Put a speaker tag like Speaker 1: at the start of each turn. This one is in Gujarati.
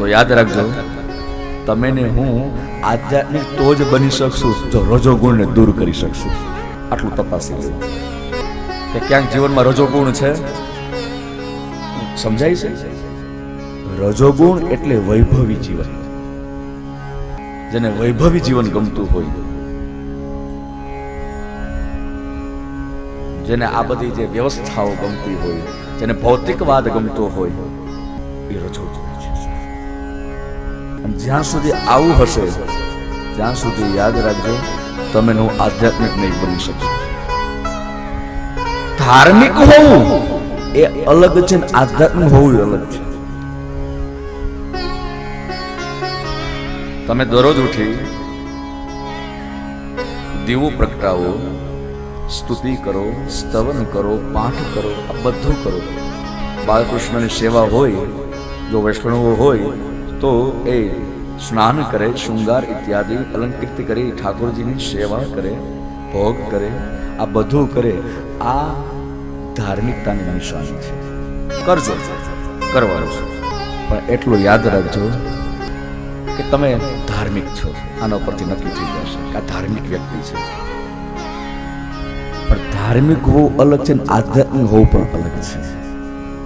Speaker 1: તો યાદ રાખજો, તમે ને હું આધ્યાત્મિક તો જ બની શકશું, જો રજોગુણને દૂર કરી શકશું. આટલું તપાસી લો. કે ક્યાંક જીવનમાં રજોગુણ છે? સમજાય છે? રજોગુણ એટલે વૈભવી જીવન. જેને વૈભવી જીવન ગમતું હોય. જેને આ બધી જે વ્યવસ્થાઓ ગમતી હોય, જેને ભૌતિકવાદ ગમતો હોય, એ અને જ્યાં સુધી આવું હશે, ત્યાં સુધી યાદ રાખજો તમે નું આધ્યાત્મિક નહીં બની શકશો. ધાર્મિક હોવું એ અલગ છે ને આધ્યાત્મિક હોવું અલગ છે. તમે દરરોજ ઉઠી દીવો પ્રગટાવો, સ્તુતિ કરો, સ્તવન કરો, પાઠ કરો, આ બધું કરો. બાળકૃષ્ણની સેવા હોય, જો વૈષ્ણવો હોય તો એ સ્નાન કરે, શૃંગાર ઇત્યાદિ અલંકૃત કરી, ઠાકોરજીની સેવા કરે, ભોગ કરે, આ બધું કરે, આ ધાર્મિકતાની નિશાની છે. કરજો, કરવાનું છે. પણ એટલું યાદ રાખજો કે તમે ધાર્મિક છો, આના પરથી નક્કી થઈ જશે આ ધાર્મિક વ્યક્તિ છે. પણ ધાર્મિક હોવું અલગ છે ને આધ્યાત્મિક હોવું પણ અલગ છે.